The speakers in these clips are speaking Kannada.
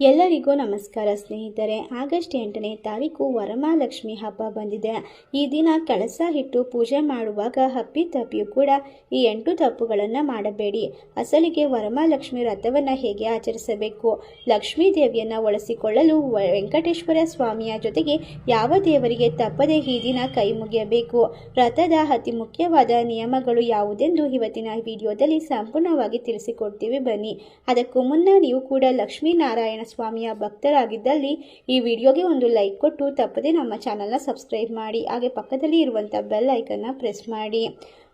ಎಲ್ಲರಿಗೂ ನಮಸ್ಕಾರ ಸ್ನೇಹಿತರೆ. ಆಗಸ್ಟ್ ಎಂಟನೇ ತಾರೀಕು ವರಮಹಾಲಕ್ಷ್ಮಿ ಹಬ್ಬ ಬಂದಿದೆ. ಈ ದಿನ ಕಳಸ ಇಟ್ಟು ಪೂಜೆ ಮಾಡುವಾಗ ಹಪ್ಪಿ ತಪ್ಪಿಯೂ ಕೂಡ ಈ ಎಂಟು ತಪ್ಪುಗಳನ್ನು ಮಾಡಬೇಡಿ. ಅಸಲಿಗೆ ವರಮಹಾಲಕ್ಷ್ಮಿ ವ್ರತವನ್ನು ಹೇಗೆ ಆಚರಿಸಬೇಕು? ಲಕ್ಷ್ಮೀ ದೇವಿಯನ್ನು ಒಳಸಿಕೊಳ್ಳಲು ವೆಂಕಟೇಶ್ವರ ಸ್ವಾಮಿಯ ಜೊತೆಗೆ ಯಾವ ದೇವರಿಗೆ ತಪ್ಪದೆ ಈ ದಿನ ಕೈ ಮುಗಿಯಬೇಕು? ವ್ರತದ ಅತಿ ಮುಖ್ಯವಾದ ನಿಯಮಗಳು ಯಾವುದೆಂದು ಇವತ್ತಿನ ವಿಡಿಯೋದಲ್ಲಿ ಸಂಪೂರ್ಣವಾಗಿ ತಿಳಿಸಿಕೊಡ್ತೀವಿ ಬನ್ನಿ. ಅದಕ್ಕೂ ಮುನ್ನ ನೀವು ಕೂಡ ಲಕ್ಷ್ಮೀನಾರಾಯಣ ಸ್ವಾಮಿಯ ಭಕ್ತರಾಗಿದ್ದಲ್ಲಿ ಈ ವಿಡಿಯೋಗೆ ಒಂದು ಲೈಕ್ ಕೊಟ್ಟು ತಪ್ಪದೆ ನಮ್ಮ ಚಾನಲ್ನ ಸಬ್ಸ್ಕ್ರೈಬ್ ಮಾಡಿ ಹಾಗೆ ಪಕ್ಕದಲ್ಲಿ ಇರುವಂಥ ಬೆಲ್ ಐಕನ್ನ ಪ್ರೆಸ್ ಮಾಡಿ.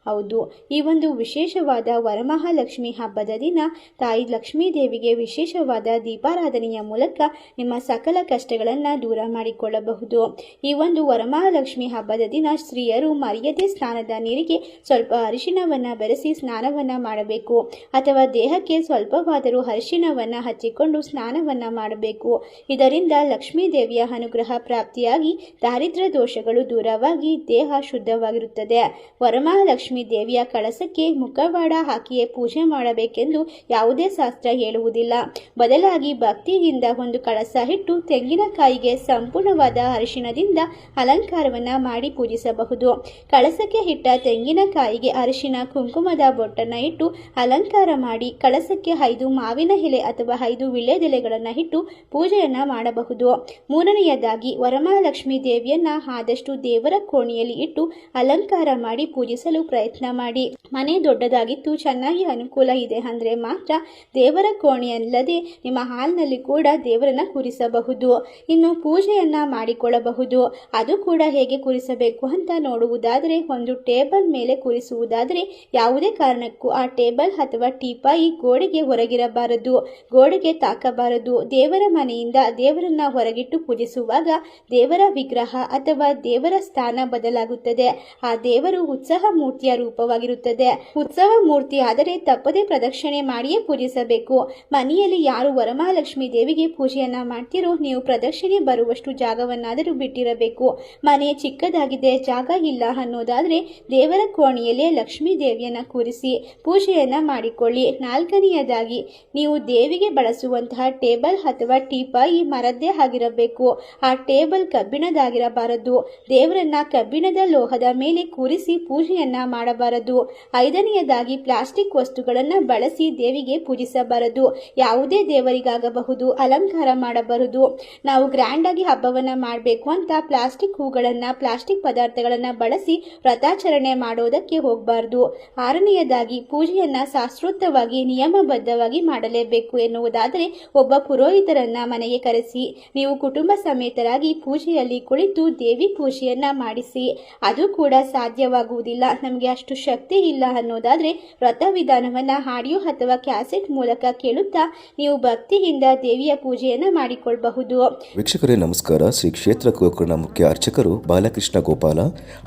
ಹೌದು. ಈ ಒಂದು ವಿಶೇಷವಾದ ವರಮಹಾಲಕ್ಷ್ಮಿ ಹಬ್ಬದ ದಿನ ತಾಯಿ ಲಕ್ಷ್ಮೀ ದೇವಿಗೆ ವಿಶೇಷವಾದ ದೀಪಾರಾಧನೆಯ ಮೂಲಕ ನಿಮ್ಮ ಸಕಲ ಕಷ್ಟಗಳನ್ನು ದೂರ ಮಾಡಿಕೊಳ್ಳಬಹುದು. ಈ ಒಂದು ವರಮಹಾಲಕ್ಷ್ಮಿ ಹಬ್ಬದ ದಿನ ಸ್ತ್ರೀಯರು ಮರ್ಯಾದೆ ಸ್ನಾನದ ನೀರಿಗೆ ಸ್ವಲ್ಪ ಅರಿಶಿಣವನ್ನು ಬೆರೆಸಿ ಸ್ನಾನವನ್ನು ಮಾಡಬೇಕು. ಅಥವಾ ದೇಹಕ್ಕೆ ಸ್ವಲ್ಪವಾದರೂ ಅರಿಶಿಣವನ್ನು ಹಚ್ಚಿಕೊಂಡು ಸ್ನಾನವನ್ನು ಮಾಡಬೇಕು. ಇದರಿಂದ ಲಕ್ಷ್ಮೀ ದೇವಿಯ ಅನುಗ್ರಹ ಪ್ರಾಪ್ತಿಯಾಗಿ ದಾರಿದ್ರ್ಯ ದೋಷಗಳು ದೂರವಾಗಿ ದೇಹ ಶುದ್ಧವಾಗಿರುತ್ತದೆ. ವರಮಹಾಲಕ್ಷ್ಮಿ ದೇವಿಯ ಕಳಸಕ್ಕೆ ಮುಖವಾಡ ಹಾಕಿಯೇ ಪೂಜೆ ಮಾಡಬೇಕೆಂದು ಯಾವುದೇ ಶಾಸ್ತ್ರ ಹೇಳುವುದಿಲ್ಲ. ಬದಲಾಗಿ ಭಕ್ತಿಯಿಂದ ಒಂದು ಕಳಸ ಇಟ್ಟು ತೆಂಗಿನಕಾಯಿಗೆ ಸಂಪೂರ್ಣವಾದ ಅರಿಶಿಣದಿಂದ ಅಲಂಕಾರವನ್ನ ಮಾಡಿ ಪೂಜಿಸಬಹುದು. ಕಳಸಕ್ಕೆ ಇಟ್ಟ ತೆಂಗಿನಕಾಯಿಗೆ ಅರಿಶಿಣ, ಕುಂಕುಮದ ಬೊಟ್ಟನ್ನು ಇಟ್ಟು ಅಲಂಕಾರ ಮಾಡಿ ಕಳಸಕ್ಕೆ ಐದು ಮಾವಿನ ಎಲೆ ಅಥವಾ ಐದು ವಿಳ್ಯದೆಲೆಗಳನ್ನು ಇಟ್ಟು ಪೂಜೆಯನ್ನು ಮಾಡಬಹುದು. ಮೂರನೆಯದಾಗಿ ವರಮಹಾಲಕ್ಷ್ಮಿ ದೇವಿಯನ್ನ ಆದಷ್ಟು ದೇವರ ಕೋಣೆಯಲ್ಲಿ ಇಟ್ಟು ಅಲಂಕಾರ ಮಾಡಿ ಪೂಜಿಸಲು ಪ್ರಯತ್ನ ಮಾಡಿ. ಮನೆ ದೊಡ್ಡದಾಗಿತ್ತು ಚೆನ್ನಾಗಿ ಅನುಕೂಲ ಇದೆ ಅಂದರೆ ಮಾತ್ರ ದೇವರ ಕೋಣೆಯಲ್ಲದೆ ನಿಮ್ಮ ಹಾಲ್ನಲ್ಲಿ ಕೂಡ ದೇವರನ್ನ ಕೂರಿಸಬಹುದು. ಇನ್ನು ಪೂಜೆಯನ್ನ ಮಾಡಿಕೊಳ್ಳಬಹುದು. ಅದು ಕೂಡ ಹೇಗೆ ಕೂರಿಸಬೇಕು ಅಂತ ನೋಡುವುದಾದರೆ ಒಂದು ಟೇಬಲ್ ಮೇಲೆ ಕೂರಿಸುವುದಾದರೆ ಯಾವುದೇ ಕಾರಣಕ್ಕೂ ಆ ಟೇಬಲ್ ಅಥವಾ ಟೀಪಾಯಿ ಗೋಡೆಗೆ ಹೊರಗಿರಬಾರದು. ಗೋಡೆಗೆ ತಾಕಬಾರದು. ದೇವರ ಮನೆಯಿಂದ ದೇವರನ್ನ ಹೊರಗಿಟ್ಟು ಪೂಜಿಸುವಾಗ ದೇವರ ವಿಗ್ರಹ ಅಥವಾ ದೇವರ ಸ್ಥಾನ ಬದಲಾಗುತ್ತದೆ. ಆ ದೇವರು ಉತ್ಸಾಹ ಮೂರ್ತಿಯ ರೂಪವಾಗಿರುತ್ತದೆ. ಉತ್ಸವ ಮೂರ್ತಿ ಆದರೆ ತಪ್ಪದೆ ಪ್ರದಕ್ಷಿಣೆ ಮಾಡಿಯೇ ಪೂಜಿಸಬೇಕು. ಮನೆಯಲ್ಲಿ ಯಾರು ವರಮಹಾಲಕ್ಷ್ಮಿ ದೇವಿಗೆ ಪೂಜೆಯನ್ನ ಮಾಡ್ತಿರೋ ನೀವು ಪ್ರದಕ್ಷಿಣೆ ಬರುವಷ್ಟು ಜಾಗವನ್ನಾದರೂ ಬಿಟ್ಟಿರಬೇಕು. ಮನೆ ಚಿಕ್ಕದಾಗಿದೆ, ಜಾಗ ಇಲ್ಲ ಅನ್ನೋದಾದ್ರೆ ದೇವರ ಕೋಣೆಯಲ್ಲೇ ಲಕ್ಷ್ಮೀ ದೇವಿಯನ್ನ ಕೂರಿಸಿ ಪೂಜೆಯನ್ನ ಮಾಡಿಕೊಳ್ಳಿ. ನಾಲ್ಕನೆಯದಾಗಿ, ನೀವು ದೇವಿಗೆ ಬಳಸುವಂತಹ ಟೇಬಲ್ ಅಥವಾ ಟೀಪಾಯಿ ಮರದ್ದೇ ಆಗಿರಬೇಕು. ಆ ಟೇಬಲ್ ಕಬ್ಬಿಣದಾಗಿರಬಾರದು ದೇವರನ್ನ ಕಬ್ಬಿಣದ ಲೋಹದ ಮೇಲೆ ಕೂರಿಸಿ ಪೂಜೆಯನ್ನ ಮಾಡಬಾರದು. ಐದನೆಯದಾಗಿ ಪ್ಲಾಸ್ಟಿಕ್ ವಸ್ತುಗಳನ್ನು ಬಳಸಿ ದೇವಿಗೆ ಪೂಜಿಸಬಾರದು. ಯಾವುದೇ ದೇವರಿಗಾಗಬಹುದು, ಅಲಂಕಾರ ಮಾಡಬಾರದು. ನಾವು ಗ್ರ್ಯಾಂಡ್ ಆಗಿ ಹಬ್ಬವನ್ನು ಮಾಡಬೇಕು ಅಂತ ಪ್ಲಾಸ್ಟಿಕ್ ಹೂಗಳನ್ನು, ಪ್ಲಾಸ್ಟಿಕ್ ಪದಾರ್ಥಗಳನ್ನು ಬಳಸಿ ವ್ರತಾಚರಣೆ ಮಾಡೋದಕ್ಕೆ ಹೋಗಬಾರ್ದು. ಆರನೆಯದಾಗಿ ಪೂಜೆಯನ್ನು ಶಾಸ್ತ್ರೋಕ್ತವಾಗಿ ನಿಯಮಬದ್ಧವಾಗಿ ಮಾಡಲೇಬೇಕು ಎನ್ನುವುದಾದರೆ ಒಬ್ಬ ಪುರೋಹಿತರನ್ನ ಮನೆಗೆ ಕರೆಸಿ, ನೀವು ಕುಟುಂಬ ಸಮೇತರಾಗಿ ಪೂಜೆಯಲ್ಲಿ ಕುಳಿತು ದೇವಿ ಪೂಜೆಯನ್ನ ಮಾಡಿಸಿ. ಅದು ಕೂಡ ಸಾಧ್ಯವಾಗುವುದಿಲ್ಲ. ನಮಗೆ ಅಷ್ಟು ಶಕ್ತಿ ಇಲ್ಲ ಅನ್ನೋದಾದ್ರೆ ವ್ರತ ವಿಧಾನವನ್ನ ಆಡಿಯೋ ಅಥವಾ ಕ್ಯಾಸೆಟ್ ಮೂಲಕ ಕೇಳುತ್ತಾ ನೀವು ಭಕ್ತಿಯಿಂದ ದೇವಿಯ ಪೂಜೆಯನ್ನ ಮಾಡಿಕೊಳ್ಳಬಹುದು ವೀಕ್ಷಕರೇ, ನಮಸ್ಕಾರ. ಶ್ರೀ ಕ್ಷೇತ್ರ ಗೋಕರ್ಣ ಮುಖ್ಯ ಅರ್ಚಕರು ಬಾಲಕೃಷ್ಣ ಗೋಪಾಲ.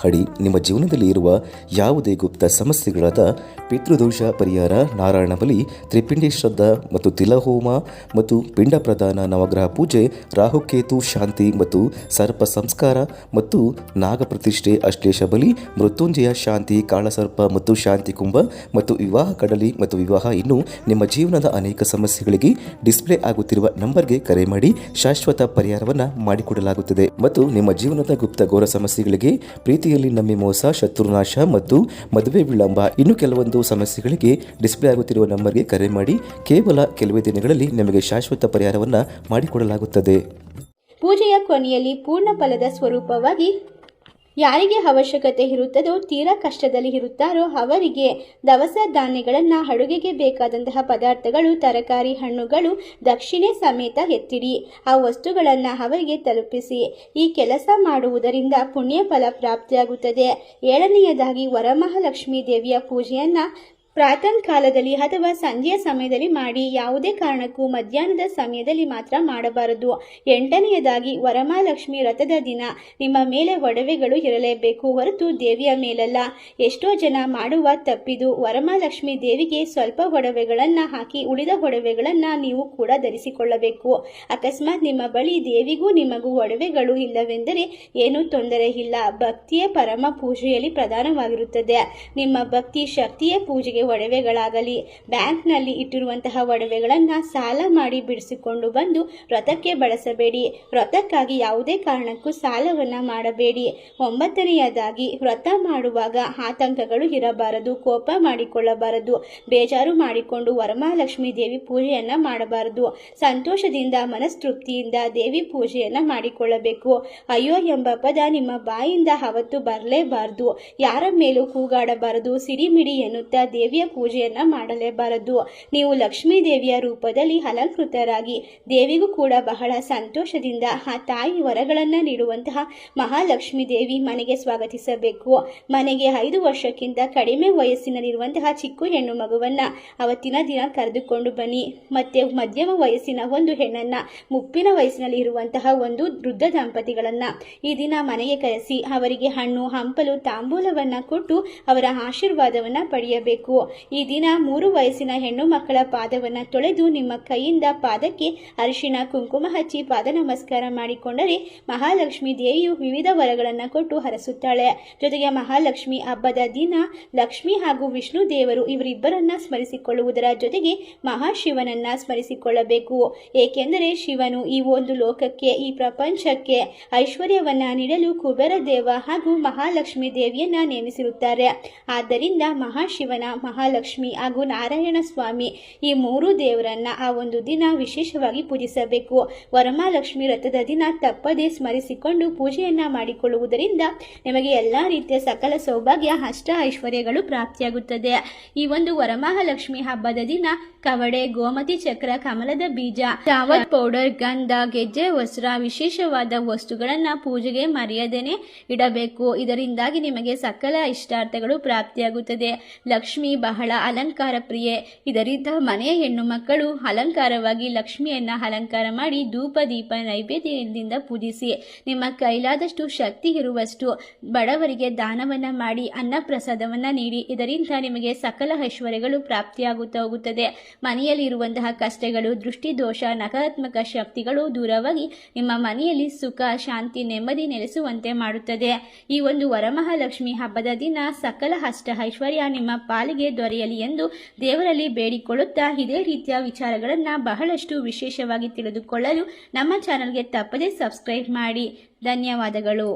ಹಡಿ, ನಿಮ್ಮ ಜೀವನದಲ್ಲಿ ಇರುವ ಯಾವುದೇ ಗುಪ್ತ ಸಮಸ್ಯೆಗಳಾದ ಪಿತೃದೋಷ ಪರಿಹಾರ ನಾರಾಯಣ ಬಲಿ ತ್ರಿಪಿಂಡಿ ಶ್ರದ್ಧಾ ಮತ್ತು ತಿಲಹೋಮ ಮತ್ತು ಪಿಂಡ ಪ್ರದಾನ ನವಗ್ರಹ ಪೂಜೆ, ರಾಹುಕೇತು ಶಾಂತಿ ಮತ್ತು ಸರ್ಪ ಸಂಸ್ಕಾರ ಮತ್ತು ನಾಗ ಪ್ರತಿಷ್ಠೆ ಅಶ್ಲೇಷ ಬಲಿ, ಮೃತ್ಯುಂಜಯ ಶಾಂತಿ ಕಾಳಸರ್ಪ ಮತ್ತು ಶಾಂತಿ ಕುಂಭ ಮತ್ತು ವಿವಾಹ ಕಡಲಿ ಮತ್ತು ವಿವಾಹ ಇನ್ನು ನಿಮ್ಮ ಜೀವನದ ಅನೇಕ ಸಮಸ್ಯೆಗಳಿಗೆ ಡಿಸ್ಪ್ಲೇ ಆಗುತ್ತಿರುವ ನಂಬರ್ಗೆ ಕರೆ ಮಾಡಿ ಶಾಶ್ವತ ಪರಿಹಾರವನ್ನ ಮಾಡಿಕೊಡಲಾಗುತ್ತದೆ. ಮತ್ತು ನಿಮ್ಮ ಜೀವನದ ಗುಪ್ತ ಘೋರ ಸಮಸ್ಯೆಗಳಿಗೆ, ಪ್ರೀತಿಯಲ್ಲಿ ನಮ್ಮ ಮೋಸ, ಶತ್ರುನಾಶ ಮತ್ತು ಮದುವೆ ವಿಳಂಬ ಇನ್ನು ಕೆಲವೊಂದು ಸಮಸ್ಯೆಗಳಿಗೆ ಡಿಸ್ಪ್ಲೇ ಆಗುತ್ತಿರುವ ನಂಬರ್ಗೆ ಕರೆ ಮಾಡಿ ಕೇವಲ ಕೆಲವೇ ದಿನಗಳಲ್ಲಿ ನಿಮಗೆ ಶಾಶ್ವತ ಪರಿಹಾರವನ್ನ ಮಾಡಿಕೊಡಲಾಗುತ್ತದೆ. ಪೂಜೆಯ ಕೊನೆಯಲ್ಲಿ ಪೂರ್ಣ ಫಲದ ಸ್ವರೂಪವಾಗಿ ಯಾರಿಗೆ ಅವಶ್ಯಕತೆ ಇರುತ್ತದೋ ತೀರಾ ಕಷ್ಟದಲ್ಲಿ ಇರುತ್ತಾರೋ ಅವರಿಗೆ ದವಸ ಧಾನ್ಯಗಳನ್ನು ಅಡುಗೆಗೆ ಬೇಕಾದಂತಹ ಪದಾರ್ಥಗಳು, ತರಕಾರಿ ಹಣ್ಣುಗಳು ದಕ್ಷಿಣೆ ಸಮೇತ ಎತ್ತಿಡಿ. ಆ ವಸ್ತುಗಳನ್ನು ಅವರಿಗೆ ತಲುಪಿಸಿ. ಈ ಕೆಲಸ ಮಾಡುವುದರಿಂದ ಪುಣ್ಯ ಫಲ ಪ್ರಾಪ್ತಿಯಾಗುತ್ತದೆ. ಏಳನೆಯದಾಗಿ ವರಮಹಾಲಕ್ಷ್ಮೀ ದೇವಿಯ ಪೂಜೆಯನ್ನು ಪ್ರಾತಃ ಕಾಲದಲ್ಲಿ ಅಥವಾ ಸಂಜೆಯ ಸಮಯದಲ್ಲಿ ಮಾಡಿ ಯಾವುದೇ ಕಾರಣಕ್ಕೂ ಮಧ್ಯಾಹ್ನದ ಸಮಯದಲ್ಲಿ ಮಾತ್ರ ಮಾಡಬಾರದು. ಎಂಟನೆಯದಾಗಿ, ವರಮಹಾಲಕ್ಷ್ಮಿ ರಥದ ದಿನ. ನಿಮ್ಮ ಮೇಲೆ ಒಡವೆಗಳು ಇರಲೇಬೇಕು. ಹೊರತು ದೇವಿಯ ಮೇಲಲ್ಲ. ಎಷ್ಟೋ ಜನ ಮಾಡುವ ತಪ್ಪಿದು ವರಮಹಾಲಕ್ಷ್ಮಿ ದೇವಿಗೆ ಸ್ವಲ್ಪ ಒಡವೆಗಳನ್ನು ಹಾಕಿ ಉಳಿದ ಒಡವೆಗಳನ್ನು ನೀವು ಕೂಡ ಧರಿಸಿಕೊಳ್ಳಬೇಕು. ಅಕಸ್ಮಾತ್ ನಿಮ್ಮ ಬಳಿ ದೇವಿಗೂ ನಿಮಗೂ ಒಡವೆಗಳು ಇಲ್ಲವೆಂದರೆ ಏನೂ ತೊಂದರೆ ಇಲ್ಲ. ಭಕ್ತಿಯೇ ಪರಮ ಪೂಜೆಯಲ್ಲಿ ಪ್ರಧಾನವಾಗಿರುತ್ತದೆ. ನಿಮ್ಮ ಭಕ್ತಿ ಶಕ್ತಿಯ ಪೂಜೆಗೆ ಒಡವೆಗಳಾಗಲಿ, ಬ್ಯಾಂಕ್ನಲ್ಲಿ ಇಟ್ಟಿರುವಂತಹ ಒಡವೆಗಳನ್ನು ಸಾಲ ಮಾಡಿ ಬಿಡಿಸಿಕೊಂಡು ಬಂದು ವ್ರತಕ್ಕೆ ಬಳಸಬೇಡಿ. ವ್ರತಕ್ಕಾಗಿ ಯಾವುದೇ ಕಾರಣಕ್ಕೂ ಸಾಲವನ್ನು ಮಾಡಬೇಡಿ. ಒಂಬತ್ತನೆಯದಾಗಿ ವ್ರತ ಮಾಡುವಾಗ ಆತಂಕಗಳು ಇರಬಾರದು, ಕೋಪ ಮಾಡಿಕೊಳ್ಳಬಾರದು, ಬೇಜಾರು ಮಾಡಿಕೊಂಡು ವರಮಹಾಲಕ್ಷ್ಮಿ ದೇವಿ ಪೂಜೆಯನ್ನು ಮಾಡಬಾರದು. ಸಂತೋಷದಿಂದ, ಮನಸ್ತೃಪ್ತಿಯಿಂದ ದೇವಿ ಪೂಜೆಯನ್ನು ಮಾಡಿಕೊಳ್ಳಬೇಕು. ಅಯ್ಯೋ ಎಂಬ ಪದ ನಿಮ್ಮ ಬಾಯಿಂದ ಅವತ್ತು ಬರಲೇಬಾರದು. ಯಾರ ಮೇಲೂ ಕೂಗಾಡಬಾರದು. ಸಿಡಿಮಿಡಿ ಎನ್ನುತ್ತಾ ದೇವಿಯ ಪೂಜೆಯನ್ನು ಮಾಡಲೇಬಾರದು. ನೀವು ಲಕ್ಷ್ಮೀ ದೇವಿಯ ರೂಪದಲ್ಲಿ ಅಲಂಕೃತರಾಗಿ ದೇವಿಗೂ ಕೂಡ ಬಹಳ ಸಂತೋಷದಿಂದ ಆ ತಾಯಿ ವರಗಳನ್ನು ನೀಡುವಂತಹ ಮಹಾಲಕ್ಷ್ಮಿ ದೇವಿ ಮನೆಗೆ ಸ್ವಾಗತಿಸಬೇಕು. ಮನೆಗೆ ಐದು ವರ್ಷಕ್ಕಿಂತ ಕಡಿಮೆ ವಯಸ್ಸಿನಲ್ಲಿರುವಂತಹ ಚಿಕ್ಕ ಹೆಣ್ಣು ಮಗುವನ್ನ ಅವತ್ತಿನ ದಿನ ಕರೆದುಕೊಂಡು ಬನ್ನಿ. ಮತ್ತೆ ಮಧ್ಯಮ ವಯಸ್ಸಿನ ಒಂದು ಹೆಣ್ಣನ್ನ ಮುಪ್ಪಿನ ವಯಸ್ಸಿನಲ್ಲಿ ಇರುವಂತಹ ಒಂದು ವೃದ್ಧ ದಂಪತಿಗಳನ್ನ ಈ ದಿನ ಮನೆಗೆ ಕರೆಸಿ ಅವರಿಗೆ ಹಣ್ಣು, ಹಂಪಲು, ತಾಂಬೂಲವನ್ನ ಕೊಟ್ಟು ಅವರ ಆಶೀರ್ವಾದವನ್ನ ಪಡೆಯಬೇಕು. ಈ ದಿನ ಮೂರು ವಯಸ್ಸಿನ ಹೆಣ್ಣು ಮಕ್ಕಳ ಪಾದವನ್ನು ತೊಳೆದು ನಿಮ್ಮ ಕೈಯಿಂದ ಪಾದಕ್ಕೆ ಅರಿಶಿಣ, ಕುಂಕುಮ ಹಚ್ಚಿ ಪಾದ ನಮಸ್ಕಾರ ಮಾಡಿಕೊಂಡರೆ ಮಹಾಲಕ್ಷ್ಮಿ ದೇವಿಯು ವಿವಿಧ ವರಗಳನ್ನು ಕೊಟ್ಟು ಹರಸುತ್ತಾಳೆ. ಜೊತೆಗೆ ಮಹಾಲಕ್ಷ್ಮಿ ಹಬ್ಬದ ದಿನ ಲಕ್ಷ್ಮಿ ಹಾಗೂ ವಿಷ್ಣು ದೇವರು ಇವರಿಬ್ಬರನ್ನ ಸ್ಮರಿಸಿಕೊಳ್ಳುವುದರ ಜೊತೆಗೆ ಮಹಾಶಿವನನ್ನ ಸ್ಮರಿಸಿಕೊಳ್ಳಬೇಕು. ಏಕೆಂದರೆ ಶಿವನು ಈ ಒಂದು ಲೋಕಕ್ಕೆ, ಈ ಪ್ರಪಂಚಕ್ಕೆ ಐಶ್ವರ್ಯವನ್ನ ನೀಡಲು ಕುಬೇರ ದೇವ ಹಾಗೂ ಮಹಾಲಕ್ಷ್ಮಿ ದೇವಿಯನ್ನ ನೇಮಿಸಿರುತ್ತಾರೆ. ಆದ್ದರಿಂದ ಮಹಾಶಿವನ ಮಹಾಲಕ್ಷ್ಮಿ ಹಾಗೂ ನಾರಾಯಣ ಸ್ವಾಮಿ ಈ ಮೂರು ದೇವರನ್ನ ಆ ಒಂದು ದಿನ ವಿಶೇಷವಾಗಿ ಪೂಜಿಸಬೇಕು. ವರಮಹಾಲಕ್ಷ್ಮಿ ವ್ರತದ ದಿನ ತಪ್ಪದೇ ಸ್ಮರಿಸಿಕೊಂಡು ಪೂಜೆಯನ್ನ ಮಾಡಿಕೊಳ್ಳುವುದರಿಂದ ನಿಮಗೆ ಎಲ್ಲ ರೀತಿಯ ಸಕಲ ಸೌಭಾಗ್ಯ, ಅಷ್ಟ ಐಶ್ವರ್ಯಗಳು ಪ್ರಾಪ್ತಿಯಾಗುತ್ತದೆ. ಈ ಒಂದು ವರಮಹಾಲಕ್ಷ್ಮಿ ಹಬ್ಬದ ದಿನ ಕವಡೆ, ಗೋಮತಿ ಚಕ್ರ, ಕಮಲದ ಬೀಜ ಚಾವತ್ ಪೌಡರ್ ಗಂಧ, ಗೆಜ್ಜೆ, ವಸ್ತ್ರ ವಿಶೇಷವಾದ ವಸ್ತುಗಳನ್ನ ಪೂಜೆಗೆ ಮರ್ಯಾದೆನೆ ಇಡಬೇಕು. ಇದರಿಂದಾಗಿ ನಿಮಗೆ ಸಕಲ ಇಷ್ಟಾರ್ಥಗಳು ಪ್ರಾಪ್ತಿಯಾಗುತ್ತದೆ. ಲಕ್ಷ್ಮಿ ಬಹಳ ಅಲಂಕಾರ ಪ್ರಿಯೆ. ಇದರಿಂದ ಮನೆಯ ಹೆಣ್ಣು ಮಕ್ಕಳು ಅಲಂಕಾರವಾಗಿ ಲಕ್ಷ್ಮಿಯನ್ನ ಅಲಂಕಾರ ಮಾಡಿ ಧೂಪ, ದೀಪ, ನೈವೇದ್ಯದಿಂದ ಪೂಜಿಸಿ. ನಿಮ್ಮ ಕೈಲಾದಷ್ಟು ಶಕ್ತಿ ಇರುವಷ್ಟು ಬಡವರಿಗೆ ದಾನವನ್ನ ಮಾಡಿ ಅನ್ನ ಪ್ರಸಾದವನ್ನ ನೀಡಿ. ಇದರಿಂದ ನಿಮಗೆ ಸಕಲ ಐಶ್ವರ್ಯಗಳು ಪ್ರಾಪ್ತಿಯಾಗುತ್ತಾ ಹೋಗುತ್ತದೆ ಮನೆಯಲ್ಲಿರುವಂತಹ ಕಷ್ಟಗಳು ದೃಷ್ಟಿದೋಷ ನಕಾರಾತ್ಮಕ ಶಕ್ತಿಗಳು ದೂರವಾಗಿ ನಿಮ್ಮ ಮನೆಯಲ್ಲಿ ಸುಖ, ಶಾಂತಿ, ನೆಮ್ಮದಿ ನೆಲೆಸುವಂತೆ ಮಾಡುತ್ತದೆ. ಈ ಒಂದು ವರಮಹಾಲಕ್ಷ್ಮಿ ಹಬ್ಬದ ದಿನ ಸಕಲ ಅಷ್ಟ ಐಶ್ವರ್ಯ ನಿಮ್ಮ ಪಾಲಿಗೆ ದೊರೆಯಲಿ ಎಂದು ದೇವರಲ್ಲಿ ಬೇಡಿಕೊಳ್ಳುತ್ತಾ ಇದೇ ರೀತಿಯ ವಿಚಾರಗಳನ್ನು ಬಹಳಷ್ಟು ವಿಶೇಷವಾಗಿ ತಿಳಿದುಕೊಳ್ಳಲು ನಮ್ಮ ಚಾನಲ್ಗೆ ತಪ್ಪದೇ ಸಬ್ಸ್ಕ್ರೈಬ್ ಮಾಡಿ. ಧನ್ಯವಾದಗಳು.